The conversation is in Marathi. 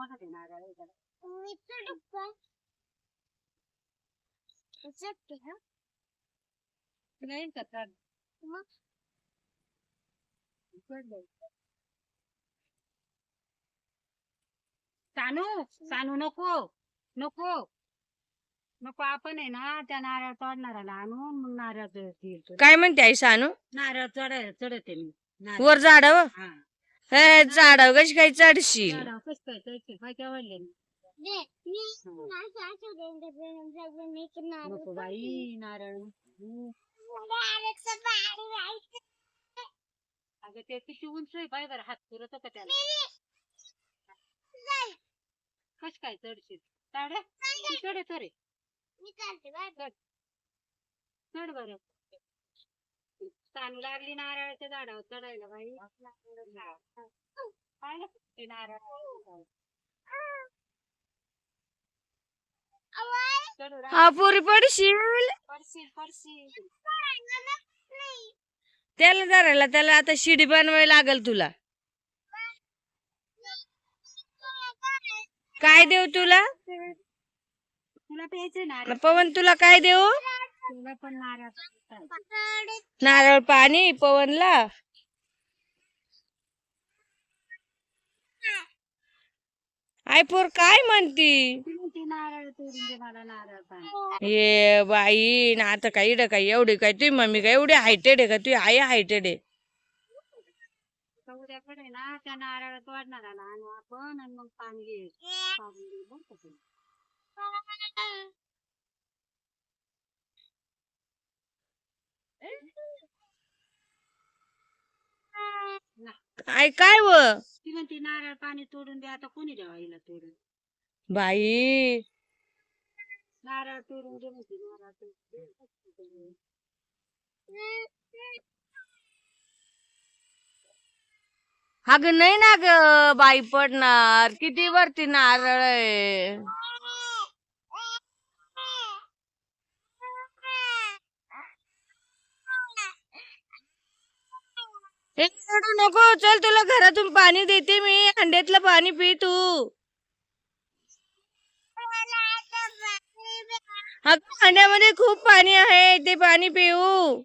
मोठा नारळ आहे त्याला. नाही का चढ. चढलंय. सानू सानू नको नको नको आपण आहे ना त्या नारळ तोडणाऱ्याला आणून मग नारळ देईल तुला. काय म्हणते आई सानू नारळ चढ चढते मी नारळ. वर झाडाव हा हे झाडाव कशी काय चढशील चढाव कसं काय चढशील? काय वाढले नको बाई नारळ. अगं ते किती उंच आहे बाय बरं हात पुरत का त्याला? कस काय चढशील? चढ तू चढ तरे चढ बरं. तानू लागली नारळाच्या झाडावर चढायला बाई. नारळ. चढू राह. हा पुरी पडशील पडशील पडशील त्याला धरायला त्याला आता शिडी बनवायला लागल तुला. काय देऊ तुला? तुला प्यायचं पवन तुला काय देऊ? तुला पण नारळ. नारळ पाणी पवनला. आय पोर काय म्हणती? ती म्हणते नारळ तोडून दे मला नारळ पाणी. ये बाई ना आता काय इड काय एवढी काय तुझी मम्मी काय एवढी हायटेड आहे का? तुझी आई हायटेड आहे. तर उद्याकडे ना त्या नारळ तोडणाऱ्याला आणू आपण आणि मग पाणी घे. पाणी घे बरं का ते. ना. आई काय व? ती म्हणते नारळ पाणी तोडून दे आता कोणी द्यावा हिला तोडून? बाई. नारळ तोडून दे म्हणते नारळ तोडून दे. अगं नाही ना ग बाई पडणार. किती वरती नारळ आहे? हे रडू नको चल तुला घरातून पाणी देते मी अंड्यातलं पाणी पी तू. अगं अंड्यामध्ये खूप पाणी आहे ते पाणी पिऊ.